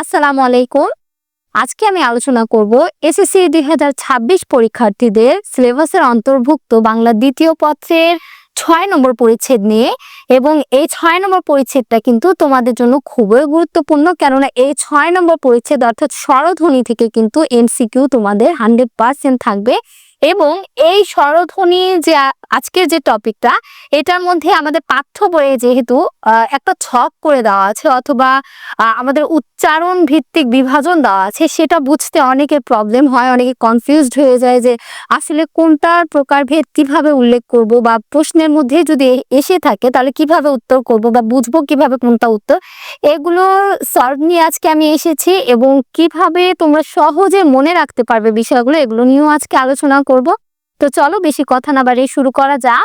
আসসালামু আলাইকুম। আজকে আমি আলোচনা করব এসএসসি দুই হাজার ছাব্বিশ পরীক্ষার্থীদের সিলেবাসের অন্তর্ভুক্ত বাংলা দ্বিতীয় পত্রের ছয় নম্বর পরিচ্ছেদ নিয়ে এবং এই ছয় নম্বর পরিচ্ছেদটা কিন্তু তোমাদের জন্য খুবই গুরুত্বপূর্ণ কেননা এই ছয় নম্বর পরিচ্ছেদ অর্থাৎ স্বরধ্বনি থেকে কিন্তু এমসিকিউ তোমাদের হান্ড্রেড পার্সেন্ট থাকবে। এবং এই স্বরধ্বনি যে আজকের যে টপিকটা, এটার মধ্যে আমাদের পাঠ্য বইয়ে যেহেতু একটা ছক করে দেওয়া আছে অথবা আমাদের উচ্চারণ ভিত্তিক বিভাজন দেওয়া আছে, সেটা বুঝতে অনেকের প্রবলেম হয়, অনেকে কনফিউজড হয়ে যায় যে আসলে কোনটার প্রকারভেদ কীভাবে উল্লেখ করব বা প্রশ্নের মধ্যে যদি এসে থাকে তাহলে কীভাবে উত্তর করব বা বুঝব কীভাবে কোনটা উত্তর? এগুলো সলভ নিয়ে আজকে আমি এসেছি এবং কীভাবে তোমরা সহজে মনে রাখতে পারবে বিষয়গুলো, এগুলো নিয়েও আজকে আলোচনা করব। তো চলো বেশি কথা না বাড়িয়ে শুরু করা যা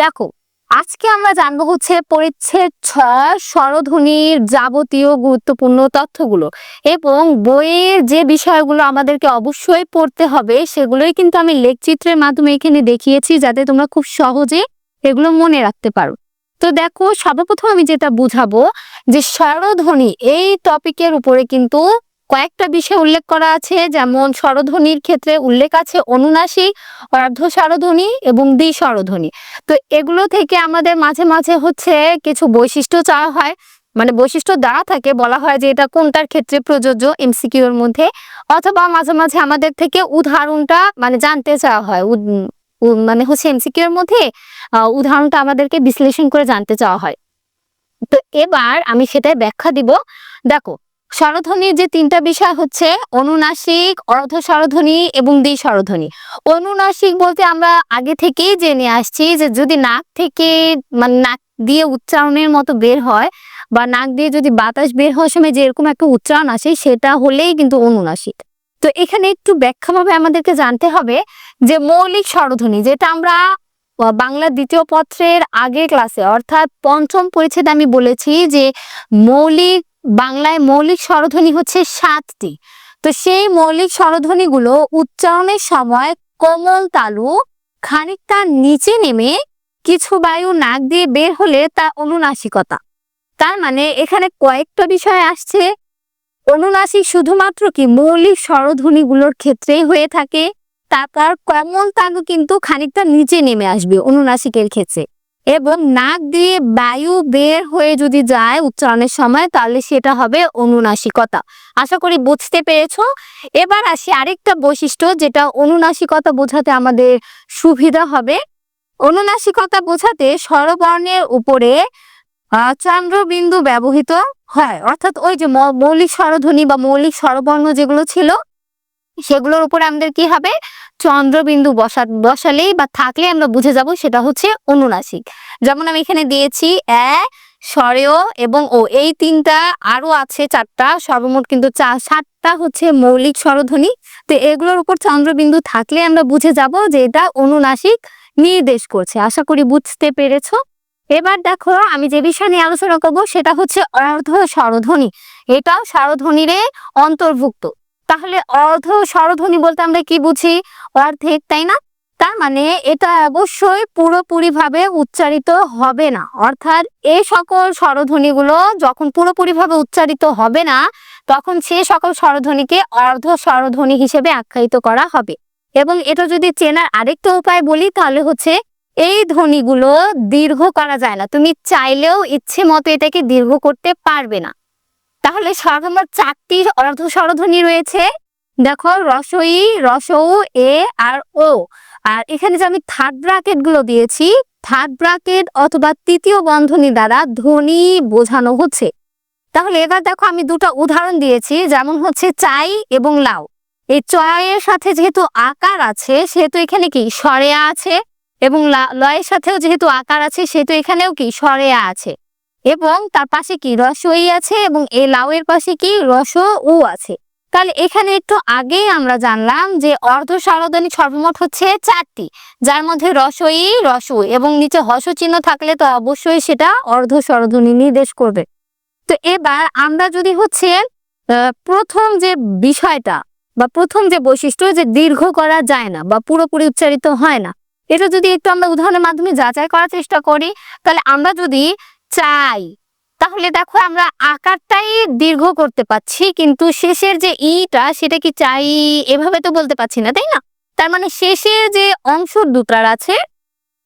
দেখো, আজকে আমরা জানব হচ্ছে পরিচ্ছেদ ছয় স্বরধ্বনির যাবতীয় গুরুত্বপূর্ণ তথ্যগুলো এবং বইয়ের যে বিষয়গুলো আমাদেরকে অবশ্যই পড়তে হবে সেগুলোই কিন্তু আমি লেখচিত্রের মাধ্যমে এখানে দেখিয়েছি যাতে তোমরা খুব সহজে এগুলো মনে রাখতে পারো। তো দেখো, সর্বপ্রথম আমি যেটা বুঝাবো যে স্বরধ্বনি এই টপিকের উপরে কিন্তু কয়েকটা বিষয় উল্লেখ করা আছে, যেমন স্বরধ্বনির ক্ষেত্রে উল্লেখ আছে অনুনাসিক অর্ধ স্বরধ্বনি এবং দ্বি স্বরধ্বনি তো এগুলো থেকে আমাদের মাঝে মাঝে হচ্ছে কিছু বৈশিষ্ট্য চাওয়া হয়। মানে বৈশিষ্ট্য দেওয়া থাকে, বলা হয় যে এটা কোনটার ক্ষেত্রে প্রযোজ্য এমসিকিউ এর মধ্যে। অথবা মাঝে মাঝে আমাদের থেকে উদাহরণটা মানে জানতে চাওয়া হয়। মানে হচ্ছে এমসিকিউ এর মধ্যে উদাহরণটা আমাদেরকে বিশ্লেষণ করে জানতে চাওয়া হয়। তো এবার আমি সেটাই ব্যাখ্যা দিব। দেখো স্বরধ্বনির যে তিনটা বিষয় হচ্ছে অনুনাসিক অর্ধ স্বরধ্বনি এবং দ্বি স্বরধ্বনি অনুনাসিক বলতে আমরা আগে থেকেই জেনে আসছি যে যদি নাক থেকে মানে নাক দিয়ে উচ্চারণের মতো বের হয় বা নাক দিয়ে যদি বাতাস বের হওয়ার সময় যে এরকম একটা উচ্চারণ আসে সেটা হলেই কিন্তু অনুনাসিক। তো এখানে একটু ব্যাখ্যাভাবে আমাদেরকে জানতে হবে যে মৌলিক স্বরধ্বনি যেটা আমরা বাংলা দ্বিতীয় পত্রের আগের ক্লাসে অর্থাৎ পঞ্চম পরিচ্ছেদে আমি বলেছি যে মৌলিক বাংলায় মৌলিক স্বরধ্বনি হচ্ছে সাতটি। তো সেই মৌলিক স্বরধ্বনিগুলো উচ্চারণের সময় কোমল তালু খানিকটা নিচে নেমে কিছু বায়ু নাক দিয়ে বের হলে তা অনুনাসিকতা। তার মানে এখানে কয়েকটা বিষয় আসছে। অনুনাসিক শুধুমাত্র কি মৌলিক স্বরধ্বনিগুলোর ক্ষেত্রেই হয়ে থাকে। তার কোমল তালু কিন্তু খানিকটা নিচে নেমে আসবে অনুনাসিকের ক্ষেত্রে। এবং নাক দিয়ে বায়ু বের হয়ে যদি যায় উচ্চারণের সময়, তাহলে সেটা হবে অনুনাসিকতা। আশা করি বুঝতে পেরেছ। এবার আসি আরেকটা বৈশিষ্ট্য, যেটা অনুনাসিকতা বোঝাতে আমাদের সুবিধা হবে। অনুনাসিকতা বোঝাতে স্বরবর্ণের উপরে চন্দ্রবিন্দু ব্যবহৃত হয়। অর্থাৎ ওই যে মৌলিক স্বরধ্বনি বা মৌলিক স্বরবর্ণ যেগুলো ছিল, সেগুলোর উপরে আমাদের কি হবে? চন্দ্রবিন্দু বসা, বসালেই বা থাকলে আমরা বুঝে যাব সেটা হচ্ছে অনুনাসিক। যেমন আমি এখানে দিয়েছি এ, স্বরেয় এবং ও। এই তিনটা আরও আছে চারটা, সর্বমোট কিন্তু সাতটা হচ্ছে মৌলিক স্বরধ্বনি। তো এগুলোর উপর চন্দ্রবিন্দু থাকলে আমরা বুঝে যাব যে এটা অনুনাসিক নির্দেশ করছে। আশা করি বুঝতে পেরেছ। এবার দেখো আমি যে বিষয় নিয়ে আলোচনা করব সেটা হচ্ছে অর্ধ স্বরধ্বনি। এটাও স্বরধ্বনিরে অন্তর্ভুক্ত। তাহলে অর্ধ স্বরধ্বনি বলতে আমরা কি বুঝি? অর্ধেক, তাই না? তার মানে এটা অবশ্যই পুরোপুরি ভাবে উচ্চারিত হবে না। অর্থাৎ এই সকল স্বরধ্বনিগুলো যখন পুরোপুরি ভাবে উচ্চারিত হবে না, তখন সে সকল স্বরধ্বনিকে অর্ধ স্বরধ্বনি হিসেবে আখ্যায়িত করা হবে। এবং এটা যদি চেনার আরেকটা উপায় বলি, তাহলে হচ্ছে এই ধ্বনিগুলো দীর্ঘ করা যায় না। তুমি চাইলেও ইচ্ছে মতো এটাকে দীর্ঘ করতে পারবে না। তাহলে সর্বমোট চারটি অর্ধ স্বরধ্বনি রয়েছে। দেখো, রসই, রসৌ, এ আর ও। আর এখানে যে আমি থার্ড ব্রাকেটগুলো দিয়েছি থার্ড ব্রাকেট অথবা তৃতীয় বন্ধনী দ্বারা ধ্বনি বোঝানো হচ্ছে। তাহলে এবার দেখো আমি দুটো উদাহরণ দিয়েছি, যেমন হচ্ছে চাই এবং লাউ। এই চয়ের সাথে যেহেতু আকার আছে, সেহেতু এখানে কি সরেয়া আছে এবং লয়ের সাথেও যেহেতু আকার আছে, সেহেতু এখানেও কি সরেয়া আছে। এবং তার পাশে কি রসই আছে এবং এই লাউয়ের পাশে কি রস উ আছে। তাহলে এখানে একটু আগেই আমরা জানলাম যে অর্ধ স্বরধ্বনি সর্বমোট হচ্ছে চারটি, যার মধ্যে রসই রসু এবং নিচে হস চিহ্ন থাকলে তো অবশ্যই সেটা অর্ধ স্বরধ্বনি নির্দেশ করবে। তো এবার আমরা যদি হচ্ছে প্রথম যে বিষয়টা বা প্রথম যে বৈশিষ্ট্য যে দীর্ঘ করা যায় না বা পুরোপুরি উচ্চারিত হয় না, এটা যদি একটু আমরা উদাহরণের মাধ্যমে যাচাই করার চেষ্টা করি, তাহলে আমরা যদি চাই। তাহলে দেখো আমরা আকারটাই দীর্ঘ করতে পাচ্ছি কিন্তু শেষের যে ইটা সেটা কি চাই এভাবে তো বলতে পাচ্ছি না, তাই না? তার মানে শেষের যে অংশ দুটার আছে,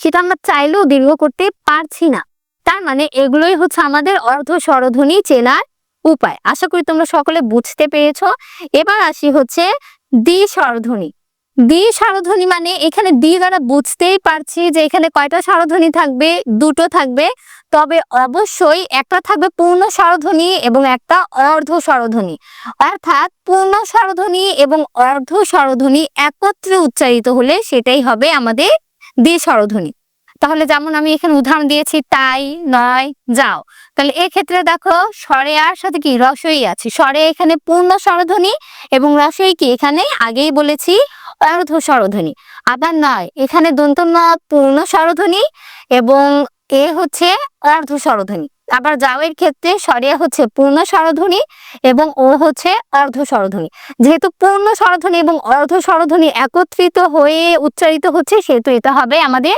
সেটা আমরা চাইলেও দীর্ঘ করতে পারছি না। তার মানে এগুলোই হচ্ছে আমাদের অর্ধ স্বরধ্বনি চেনার উপায়। আশা করি তোমরা সকলে বুঝতে পেরেছ। এবার আসি হচ্ছে দ্বি স্বরধ্বনি। দ্বি স্বরধ্বনি মানে এখানে দ্বি দ্বারা বুঝতেই পারছি যে এখানে কয়টা স্বরধ্বনি থাকবে, দুটো থাকবে। তবে অবশ্যই একটা থাকবে পূর্ণ স্বরধ্বনি এবং একটা অর্ধ স্বরধ্বনি। অর্থাৎ পূর্ণ স্বরধ্বনি এবং অর্ধ স্বরধ্বনি একত্রে উচ্চারিত হলে সেটাই হবে আমাদের দ্বি স্বরধ্বনি। তাহলে যেমন আমি এখানে উদাহরণ দিয়েছি, তাই, নয়, যাও। তাহলে এক্ষেত্রে দেখো, স্বরে আর সাথে কি? রসই আছে। স্বরে এখানে পূর্ণ স্বরধ্বনি এবং রসই কি? এখানে আগেই বলেছি, অর্ধ স্বরধ্বনি। আবার নয়, এখানে দন্ত পূর্ণ স্বরধ্বনি এবং এ হচ্ছে অর্ধ স্বরধ্বনি। আবার যাওয়ের ক্ষেত্রে স্বরে হচ্ছে পূর্ণ স্বরধ্বনি এবং ও হচ্ছে অর্ধ স্বরধ্বনি। যেহেতু পূর্ণ স্বরধ্বনি এবং অর্ধ স্বরধ্বনি একত্রিত হয়ে উচ্চারিত হচ্ছে, সেহেতু এটা হবে আমাদের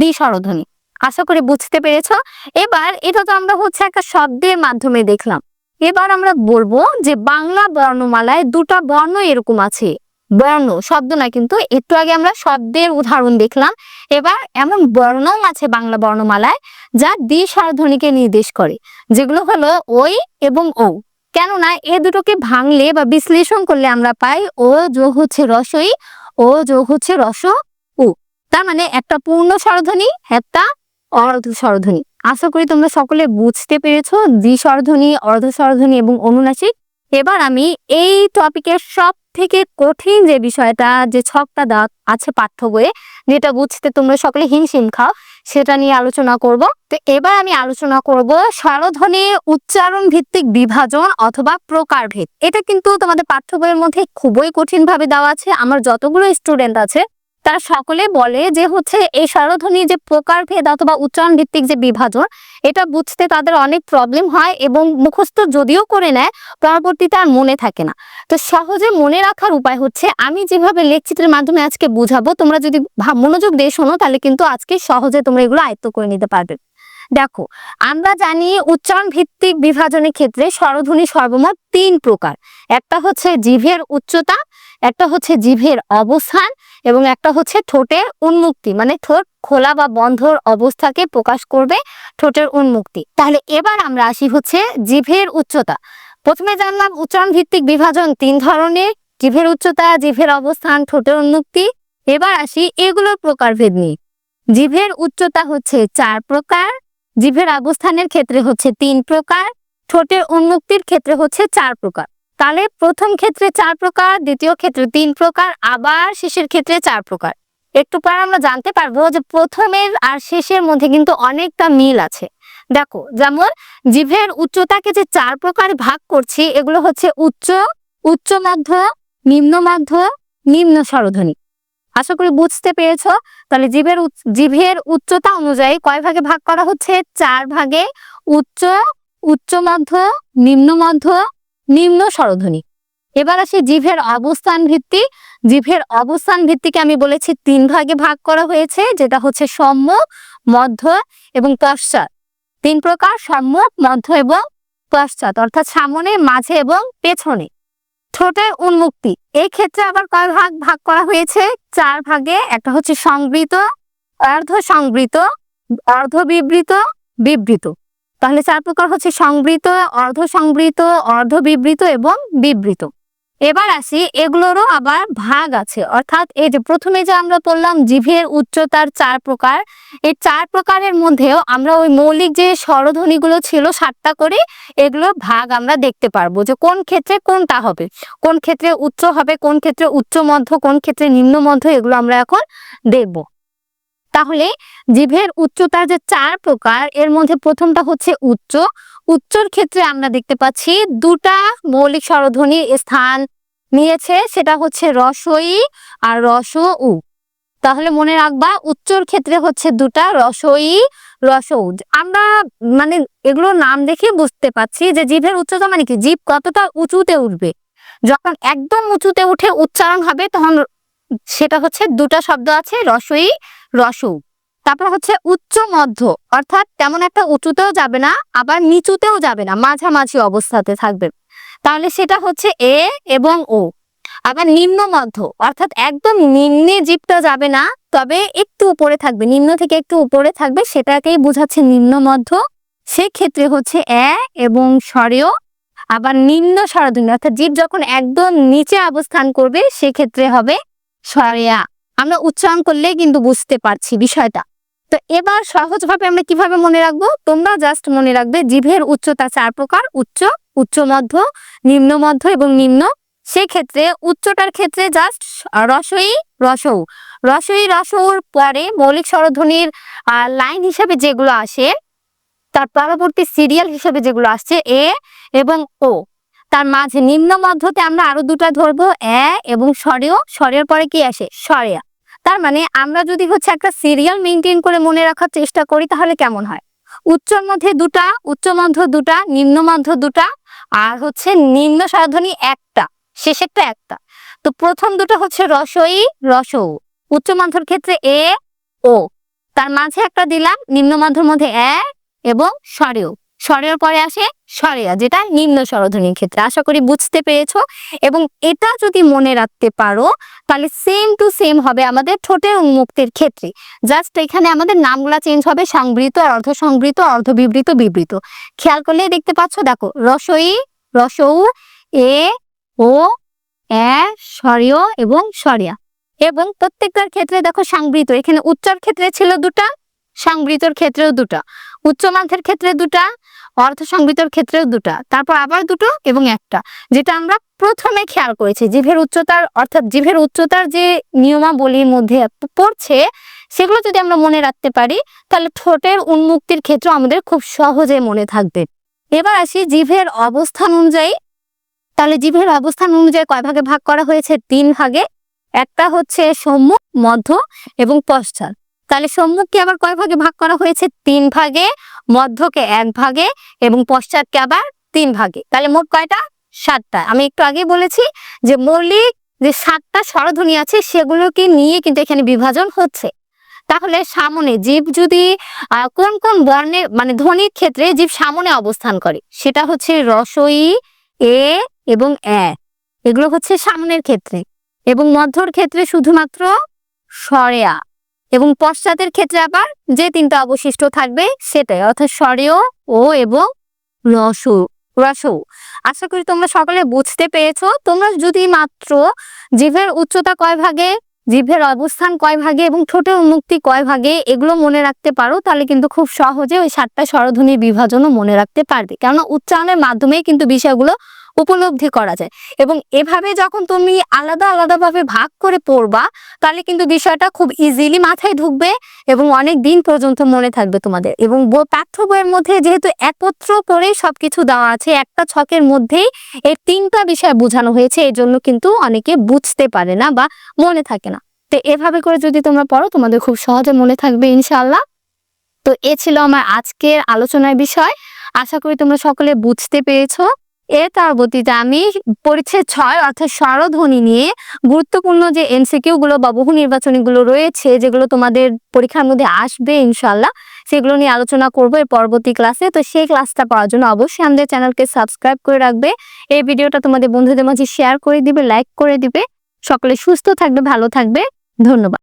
দ্বি স্বরধ্বনি। আশা করি বুঝতে পেরেছ? এবার এটা তো আমরা হচ্ছে একটা শব্দের মাধ্যমে দেখলাম। এবার আমরা বলব যে বাংলা বর্ণমালায় দুটা বর্ণ এরকম আছে। বর্ণ শব্দ না কিন্তু একটু আগে আমরা শব্দের উদাহরণ দেখলাম। এবার এমন বর্ণও আছে বাংলা বর্ণমালায় যা দ্বি স্বরধ্বনিকে নির্দেশ করে, যেগুলো হলো ওই এবং ও কেননা এ দুটোকে ভাঙলে বা বিশ্লেষণ করলে আমরা পাই ও যোগ হচ্ছে রসই ও যোগ হচ্ছে রস উ। তার মানে একটা পূর্ণ স্বরধ্বনি, একটা অর্ধ স্বরধ্বনি। আশা করি তোমরা সকলে বুঝতে পেরেছ দ্বি স্বরধ্বনি অর্ধ স্বরধ্বনি এবং অনুনাসিক। এবার আমি এই টপিকের সব থেকে কঠিন যে বিষয়টা, যে ছকটা দাগ আছে পাঠ্য বইয়ে, যেটা বুঝতে তোমরা সকলে হিমশিম খাও, সেটা নিয়ে আলোচনা করব। তো এবার আমি আলোচনা করব স্বরধ্বনির উচ্চারণ ভিত্তিক বিভাজন অথবা প্রকারভেদ। এটা কিন্তু তোমাদের পাঠ্য বইয়ের মধ্যে খুবই কঠিন ভাবে দেওয়া আছে। আমার যতগুলো স্টুডেন্ট আছে, তারা সকলে বলে যে হচ্ছে এই স্বরধ্বনির যে প্রকারভেদ অথবা উচ্চারণ ভিত্তিক যে বিভাজন, এটা বুঝতে তাদের অনেক প্রবলেম হয় এবং মুখস্থ যদিও করে নেয়, পরবর্তীতে আর মনে থাকে না। তো সহজে মনে রাখার উপায় হচ্ছে, আমি যেভাবে লেখচিত্রের মাধ্যমে আজকে বুঝাবো, তোমরা যদি মনোযোগ দিয়ে শোনো, তাহলে কিন্তু আজকে সহজে তোমরা এগুলো আয়ত্ত করে নিতে পারবে। দেখো, আমরা জানি উচ্চারণ ভিত্তিক বিভাজনের ক্ষেত্রে স্বরধ্বনি সর্বমোট তিন প্রকার। একটা হচ্ছে জিভের উচ্চতা, একটা হচ্ছে জিভের অবস্থান, এবং একটা হচ্ছে ঠোঁটের উন্মুক্তি মানে ঠোঁট খোলা বা বন্ধর অবস্থাকে প্রকাশ করবে ঠোঁটের উন্মুক্তি। তাহলে এবার আমরা আসি হচ্ছে জিভের উচ্চতা। প্রথমে জানলাম উচ্চারণ ভিত্তিক বিভাজন তিন ধরনের, জিভের উচ্চতা, জিভের অবস্থান, ঠোঁটের উন্মুক্তি। এবার আসি এগুলোর প্রকারভেদ নিয়ে। জিভের উচ্চতা হচ্ছে চার প্রকার, জিভের অবস্থানের ক্ষেত্রে হচ্ছে তিন প্রকার, ঠোঁটের উন্মুক্তির ক্ষেত্রে হচ্ছে চার প্রকার। তাহলে প্রথম ক্ষেত্রে চার প্রকার, দ্বিতীয় ক্ষেত্রে তিন প্রকার, আবার শেষের ক্ষেত্রে চার প্রকার। একটু পর আমরা জানতে পারব যে প্রথমের আর শেষের মধ্যে কিন্তু অনেকটা মিল আছে। দেখো, যেমন জিভের উচ্চতাকে যে চার প্রকার ভাগ করছি, এগুলো হচ্ছে উচ্চ উচ্চ মধ্য, নিম্ন মধ্য, নিম্ন স্বরধ্বনি। আশা করি বুঝতে পেরেছ? তাহলে জিভের উচ- জিভের উচ্চতা অনুযায়ী কয় ভাগে ভাগ করা হচ্ছে? চার ভাগে উচ্চ উচ্চ মধ্য, নিম্ন মধ্য, নিম্ন স্বরধ্বনি। এবার আসি জিভের অবস্থান ভিত্তি জিভের অবস্থান ভিত্তিকে আমি বলেছি তিন ভাগে ভাগ করা হয়েছে, যেটা হচ্ছে সম্মুখ মধ্য এবং পশ্চাৎ। তিন প্রকার সম্মুখ, মধ্য এবং পশ্চাৎ, অর্থাৎ সামনে, মাঝে এবং পেছনে। ঠোঁটের উন্মুক্তি। এই ক্ষেত্রে আবার কয় ভাগ? ভাগ করা হয়েছে। চার ভাগে। একটা হচ্ছে সংবৃত অর্ধ সংবৃত অর্ধ বিবৃত। বিবৃত তাহলে চার প্রকার হচ্ছে সংবৃত অর্ধ সংবৃত অর্ধ বিবৃত এবং বিবৃত। এবার আসি, এগুলোরও আবার ভাগ আছে। অর্থাৎ এই যে প্রথমে যে আমরা বললাম জিভের উচ্চতার চার প্রকার, এই চার প্রকারের মধ্যেও আমরা ওই মৌলিক যে স্বরধ্বনিগুলো ছিল সাতটা করে, এগুলো ভাগ আমরা দেখতে পারব যে কোন ক্ষেত্রে কোনটা হবে। কোন ক্ষেত্রে উচ্চ হবে, কোন ক্ষেত্রে উচ্চ মধ্য, কোন ক্ষেত্রে নিম্ন মধ্য, এগুলো আমরা এখন দেখব। তাহলে জিভের উচ্চতার যে চার প্রকার, এর মধ্যে প্রথমটা হচ্ছে উচ্চ। উচ্চর ক্ষেত্রে আমরা দেখতে পাচ্ছি দুটা মৌলিক স্বরধ্বনির স্থান নিয়েছে, সেটা হচ্ছে রসই আর রস উ। তাহলে মনে রাখবা উচ্চর ক্ষেত্রে হচ্ছে দুটা রসই রস উ। আমরা মানে এগুলোর নাম দেখে বুঝতে পাচ্ছি যে জিভের উচ্চতা মানে কি? জিভ কতটা উঁচুতে উঠবে। যখন একদম উঁচুতে উঠে উচ্চারণ হবে তখন সেটা হচ্ছে দুটা শব্দ আছে, রসই রসউ তারপর হচ্ছে উচ্চ মধ্য, অর্থাৎ তেমন একটা উঁচুতেও যাবে না, আবার নিচুতেও যাবে না, মাঝামাঝি অবস্থাতে থাকবে। তাহলে সেটা হচ্ছে এ এবং ও। আবার নিম্ন মধ্য, অর্থাৎ একদম নিম্নে জীবটা যাবে না, তবে একটু উপরে থাকবে, নিম্ন থেকে একটু উপরে থাকবে, সেটাকেই বোঝাচ্ছে নিম্ন মধ্য। সেক্ষেত্রে হচ্ছে এ এবং স্বরেও, আবার নিম্ন স্বরধ্বনি অর্থাৎ জীব যখন একদম নিচে অবস্থান করবে, সেক্ষেত্রে হবে স্বরেয়া। আমরা উচ্চারণ করলেই কিন্তু বুঝতে পারছি বিষয়টা। তো এবার সহজভাবে আমরা কীভাবে মনে রাখব? তোমরা জাস্ট মনে রাখবে জিভের উচ্চতা চার প্রকার, উচ্চ উচ্চ মধ্য, নিম্ন মধ্য এবং নিম্ন। সেক্ষেত্রে উচ্চটার ক্ষেত্রে জাস্ট রসই, রসৌ। রসই, রসৌর পরে মৌলিক স্বরধ্বনির লাইন হিসেবে যেগুলো আসে, তার পরবর্তী সিরিয়াল হিসেবে যেগুলো আসছে, এ এবং ও। তার মাঝে নিম্ন মধ্যতে আমরা আরও দুটা ধরবো, এ এবং স্বরেও। স্বরের পরে কি আসে? স্বরেয়া। তার মানে আমরা যদি হচ্ছে একটা সিরিয়াল মেনটেন করে মনে রাখার চেষ্টা করি, তাহলে কেমন হয়? উচ্চর মধ্যে দুটা, উচ্চ মধ্য দুটা, নিম্ন মধ্য দুটা, আর হচ্ছে নিম্ন স্বরধ্বনি একটা, শেষেরটা একটা। তো প্রথম দুটো হচ্ছে রসই রসৌ উচ্চ মধ্যর ক্ষেত্রে এ, ও। তার মাঝে একটা দিলাম, নিম্ন মধ্যর মধ্যে এ এবং স্বরেও। স্বরের পরে আসে স্বরেয়া, যেটা নিম্ন স্বরধ্বনির ক্ষেত্রে। আশা করি বুঝতে পেরেছ। এবং এটা যদি মনে রাখতে পারো, তাহলে সেম টু সেম হবে আমাদের ঠোঁটের উন্মুক্তের ক্ষেত্রে। জাস্ট এখানে আমাদের নামগুলা চেঞ্জ হবে, সংবৃত আর অর্ধ সংবৃত অর্ধ বিবৃত। বিবৃত খেয়াল করলে দেখতে পাচ্ছ, দেখো, রসই, রসৌ, এ, ও এ স্বরীয় এবং স্বরিয়া। এবং প্রত্যেকটার ক্ষেত্রে দেখো সংবৃত, এখানে উচ্চার ক্ষেত্রে ছিল দুটা, সংবৃতর ক্ষেত্রেও দুটা। উচ্চ মাধ্যের ক্ষেত্রে দুটা অর্ধ সংবৃতর ক্ষেত্রেও দুটা, তারপর আবার দুটো এবং একটা, যেটা আমরা প্রথমে খেয়াল করেছি। জিভের উচ্চতার, অর্থাৎ জিভের উচ্চতার যে নিয়মাবলীর মধ্যে পড়ছে, সেগুলো যদি আমরা মনে রাখতে পারি, তাহলে ঠোঁটের উন্মুক্তির ক্ষেত্র আমাদের খুব সহজে মনে থাকবে। এবার আসি জিভের অবস্থান অনুযায়ী। তাহলে জিভের অবস্থান অনুযায়ী কয় ভাগে ভাগ করা হয়েছে? তিন ভাগে। একটা হচ্ছে সম্মুখ মধ্য এবং পশ্চাৎ। তাহলে সম্মুখকে আবার কয় ভাগে ভাগ করা হয়েছে? তিন ভাগে, মধ্যকে এক ভাগে এবং পশ্চাৎকে আবার তিন ভাগে। তাহলে মোট কয়টা? সাতটা। আমি একটু আগে বলেছি যে মৌলিক যে সাতটা স্বরধ্বনি আছে, সেগুলোকে নিয়ে কিন্তু এখানে বিভাজন হচ্ছে। তাহলে সামনে জীব যদি কোন কোন বর্ণের মানে ধ্বনির ক্ষেত্রে জীব সামনে অবস্থান করে, সেটা হচ্ছে রসই, এ এবং এ এগুলো হচ্ছে সামনের ক্ষেত্রে এবং মধ্যর ক্ষেত্রে শুধুমাত্র স্বরেয়া এবং পশ্চাতের ক্ষেত্রে আবার যে তিনটা অবশিষ্ট থাকবে সেটাই, অর্থাৎ স্বরেয় ও এবং রসৌ রসৌ। আশা করি তোমরা সকলে বুঝতে পেরেছ। তোমরা যদি মাত্র জিভের উচ্চতা কয় ভাগে জিভের অবস্থান কয় ভাগে এবং ঠোঁটের উন্মুক্তি কয় ভাগে এগুলো মনে রাখতে পারো, তাহলে কিন্তু খুব সহজে ওই সাতটা স্বরধ্বনির বিভাজনও মনে রাখতে পারবে। কেননা উচ্চারণের মাধ্যমেই কিন্তু বিষয়গুলো উপলব্ধি করা যায়। এবং এভাবে যখন তুমি আলাদা আলাদাভাবে ভাগ করে পড়বা, তাহলে কিন্তু বিষয়টা খুব ইজিলি মাথায় ঢুকবে এবং অনেক দিন পর্যন্ত মনে থাকবে তোমাদের। এবং পাঠ্য বইয়ের মধ্যে যেহেতু একত্র করে সবকিছু দেওয়া আছে, একটা ছকের মধ্যেই এই তিনটা বিষয় বোঝানো হয়েছে এই জন্য কিন্তু অনেকে বুঝতে পারে না বা মনে থাকে না। তো এভাবে করে যদি তোমরা পড়ো, তোমাদের খুব সহজে মনে থাকবে ইনশাআল্লাহ। তো এ ছিল আমার আজকের আলোচনার বিষয়। আশা করি তোমরা সকলে বুঝতে পেরেছ। এর পরবর্তীতে আমি পরিচ্ছেদ ছয় অর্থাৎ স্বরধ্বনি নিয়ে গুরুত্বপূর্ণ যে এমসিকিউ গুলো বা বহু নির্বাচনী গুলো রয়েছে, যেগুলো তোমাদের পরীক্ষার মধ্যে আসবে ইনশাল্লাহ সেগুলো নিয়ে আলোচনা করব এর পরবর্তী ক্লাসে তো সেই ক্লাসটা পাওয়ার জন্য অবশ্যই আমাদের চ্যানেলকে সাবস্ক্রাইব করে রাখবে। এই ভিডিওটা তোমাদের বন্ধুদের মাঝে শেয়ার করে দিবে লাইক করে দিবে। সকলে সুস্থ থাকবে, ভালো থাকবে। ধন্যবাদ।